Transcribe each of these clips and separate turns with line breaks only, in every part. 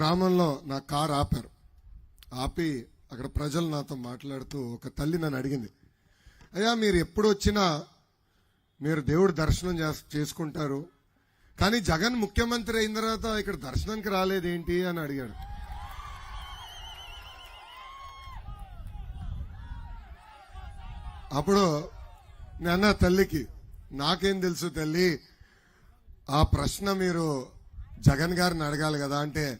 గ్రామంలో నా కార్ ఆపారు. ఆపి అక్కడ ప్రజలు నాతో మాట్లాడుతూ ఒక తల్లి నన్ను అడిగింది అయ్యా మీరు ఎప్పుడు వచ్చినా మీరు దేవుడు దర్శనం చేసుకుంటారు. కానీ జగన్ ముఖ్యమంత్రి అయిన తర్వాత ఇక్కడ దర్శనానికి రాలేదేంటి? అని అడిగాడు. అప్పుడు నాన్న తల్లికి నాకేం తెలుసు తల్లి ఆ ప్రశ్న మీరు జగన్ గారిని అడగాలి కదా అంటే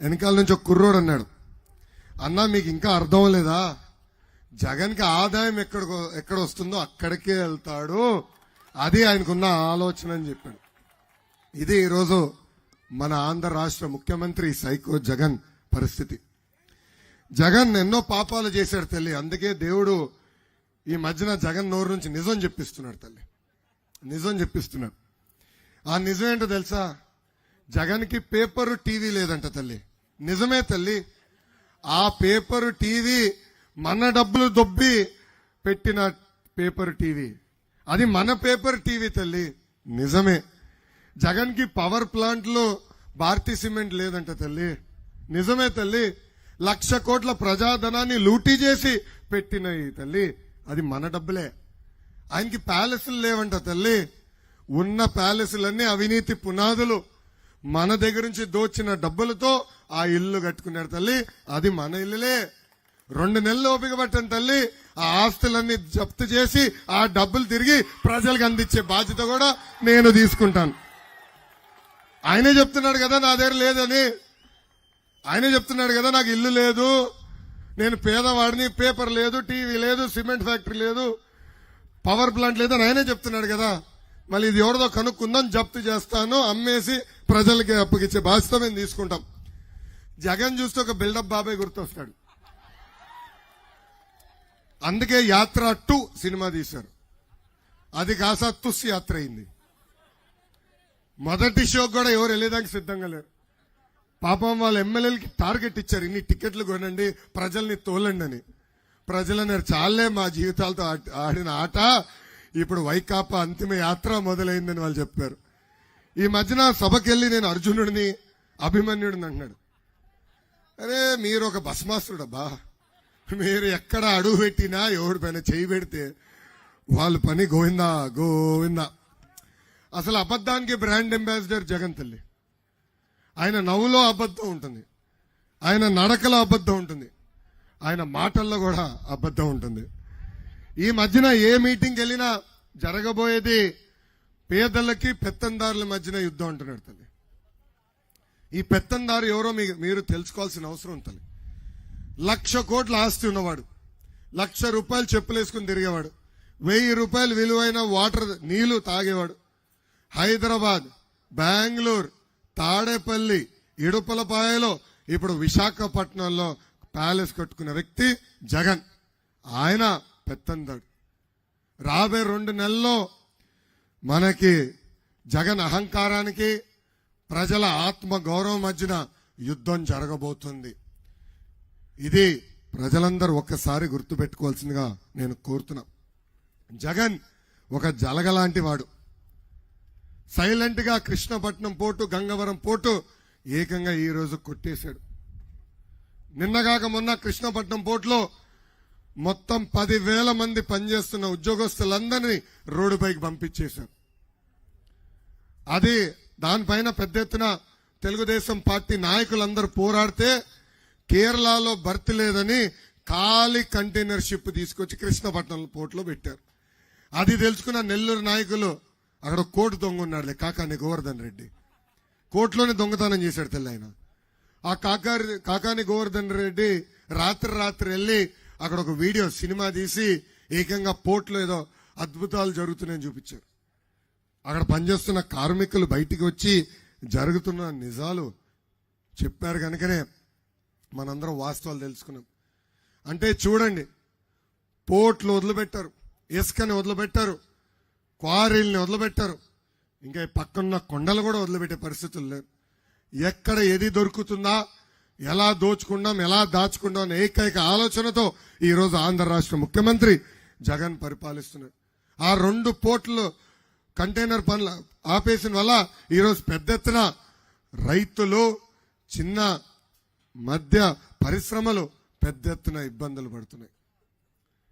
వెనకాల నుంచి ఒక కుర్రోడు అన్నాడు. అన్నా మీకు ఇంకా అర్థం లేదా? జగన్కి ఆదాయం ఎక్కడ ఎక్కడ వస్తుందో అక్కడికే వెళ్తాడు. అది ఆయనకున్న ఆలోచన అని చెప్పాడు. ఇది ఈరోజు మన ఆంధ్ర రాష్ట్ర ముఖ్యమంత్రి సైకో జగన్ పరిస్థితి. జగన్ ఎన్నో పాపాలు చేశాడు తల్లి. అందుకే దేవుడు ఈ మధ్యన జగన్ నోరు నుంచి నిజం చెప్పిస్తున్నాడు తల్లి. నిజం చెప్పిస్తున్నాడు. ఆ నిజం ఏంటో తెలుసా? జగన్కి పేపర్ టీవీ లేదంట తల్లి. నిజమే తల్లి. ఆ పేపర్ టీవీ మన డబ్బులు దొబ్బి పెట్టిన పేపర్ టీవీ. అది మన పేపర్ టీవీ తల్లి. నిజమే. జగన్కి పవర్ ప్లాంట్లో భారతీ సిమెంట్ లేదంట తల్లి. నిజమే తల్లి. లక్ష కోట్ల ప్రజాధనాన్ని లూటీ చేసి పెట్టిన ఈ తల్లి. అది మన డబ్బులే. ఆయనకి ప్యాలెస్లు లేవంట తల్లి. ఉన్న ప్యాలెస్లన్నీ అవినీతి పునాదులు. మన దగ్గర నుంచి దోచిన డబ్బులతో ఆ ఇల్లు కట్టుకున్నాడు తల్లి. అది మన ఇల్లులే. రెండు నెలలు ఓపిక పట్టండి తల్లి. ఆ ఆస్తులన్నీ జప్తు చేసి ఆ డబ్బులు తిరిగి ప్రజలకు అందించే బాధ్యత కూడా నేను తీసుకుంటాను. ఆయనే చెప్తున్నాడు కదా నా దగ్గర లేదని. ఆయనే చెప్తున్నాడు కదా నాకు ఇల్లు లేదు. నేను పేదవాడిని పేపర్ లేదు టీవీ లేదు సిమెంట్ ఫ్యాక్టరీ లేదు పవర్ ప్లాంట్ లేదని ఆయనే చెప్తున్నాడు కదా. మళ్ళీ ఇది ఎవరిదో కనుక్కుందాం జప్తు చేస్తాను అమ్మేసి ప్రజలకి అప్పగిచ్చే బాధ్యత మేము తీసుకుంటాం. జగన్ చూస్తే ఒక బిల్డప్ బాబాయ్ గుర్తొస్తాడు. అందుకే యాత్ర టూ సినిమా తీశారు. అది కాసా తుస్ యాత్ర అయింది. మొదటి షోకి కూడా ఎవరు వెళ్ళేదానికి సిద్ధంగా లేరు. పాపం వాళ్ళ ఎమ్మెల్యేలకి టార్గెట్ ఇచ్చారు ఇన్ని టికెట్లు కొనండి ప్రజల్ని తోలండి అని. ప్రజలన్నారు చాలే మా జీవితాలతో ఆడిన ఆట ఇప్పుడు వైకాపా అంతిమ యాత్ర మొదలైందని వాళ్ళు చెప్పారు. ఈ మధ్యన సభకెళ్ళి నేను అర్జునుడిని అభిమన్యుడిని అంటున్నాడు అరే మీరు ఒక భస్మాసుడబ్బా మీరు ఎక్కడ అడుగు పెట్టినా ఎవడి పైన చేయి పెడితే వాళ్ళ పని గోవిందా గోవిందా. అసలు అబద్ధానికి బ్రాండ్ అంబాసిడర్ జగన్ తల్లి. ఆయన నవ్వులో అబద్ధం ఉంటుంది. ఆయన నడకలో అబద్ధం ఉంటుంది. ఆయన మాటల్లో కూడా అబద్ధం ఉంటుంది. ఈ మధ్యన ఏ మీటింగ్కి వెళ్ళినా జరగబోయేది పేదలకి పెత్తందారుల మధ్యన యుద్ధం అంటున్నాడు తల్లి. ఈ పెత్తందారు ఎవరో మీరు తెలుసుకోవాల్సిన అవసరం తల్లి. లక్ష కోట్ల ఆస్తి ఉన్నవాడు. లక్ష రూపాయలు చెప్పులేసుకుని తిరిగేవాడు. వెయ్యి రూపాయలు విలువైన వాటర్ నీళ్ళు తాగేవాడు. హైదరాబాద్ బెంగళూరు తాడేపల్లి ఇడుపలపాయలో ఇప్పుడు విశాఖపట్నంలో ప్యాలెస్ కట్టుకున్న వ్యక్తి జగన్. ఆయన పెత్తందాడు. రాబోయే రెండు నెలల్లో మనకి జగన్ అహంకారానికి ప్రజల ఆత్మ గౌరవం మధ్యన యుద్ధం జరగబోతుంది. ఇది ప్రజలందరూ ఒక్కసారి గుర్తుపెట్టుకోవాల్సిందిగా నేను కోరుతున్నా. జగన్ ఒక జలగలాంటి వాడు. సైలెంట్గా కృష్ణపట్నం పోటు గంగవరం పోటు ఏకంగా ఈ రోజు కొట్టేశాడు. నిన్నగాక మొన్న కృష్ణపట్నం పోర్టులో మొత్తం పదివేల మంది పనిచేస్తున్న ఉద్యోగస్తులందరినీ రోడ్డుపైకి పంపించేశారు. అది దానిపైన పెద్ద ఎత్తున తెలుగుదేశం పార్టీ నాయకులందరూ పోరాడితే కేరళలో భర్తీ లేదని ఖాళీ కంటైనర్ షిప్ తీసుకొచ్చి కృష్ణపట్నం పోర్టులో పెట్టారు. అది తెలుసుకున్న నెల్లూరు నాయకులు అక్కడ కోటు దొంగ ఉన్నాడులే కాకాని గోవర్ధన్ రెడ్డి. కోర్టులోనే దొంగతనం చేశాడు తెల్ల ఆయన. ఆ కాకారి కాకాని గోవర్ధన్ రెడ్డి రాత్రి రాత్రి వెళ్ళి అక్కడ ఒక వీడియో సినిమా తీసి ఏకంగా పోర్టులో ఏదో అద్భుతాలు జరుగుతున్నాయని చూపించారు. అక్కడ పనిచేస్తున్న కార్మికులు బయటికి వచ్చి జరుగుతున్న నిజాలు చెప్పారు కనుకనే మనందరం వాస్తవాలు తెలుసుకున్నాం. అంటే చూడండి పోర్ట్లు వదిలిపెట్టారు ఇసుకని వదిలిపెట్టారు క్వారీల్ని వదిలిపెట్టారు. ఇంకా ఈ పక్కన్న కొండలు కూడా వదిలిపెట్టే పరిస్థితులు లేవు. ఎక్కడ ఏది దొరుకుతుందా ఎలా దోచుకుందాం ఎలా దాచుకుందాం అనే ఏకైక ఆలోచనతో ఈరోజు ఆంధ్ర రాష్ట్ర ముఖ్యమంత్రి జగన్ పరిపాలిస్తున్నారు. ఆ రెండు పోర్టులు కంటైనర్ పనులు ఆపేసిన వల్ల ఈరోజు పెద్ద ఎత్తున రైతులు చిన్న మధ్య పరిశ్రమలు పెద్ద ఎత్తున ఇబ్బందులు పడుతున్నాయి.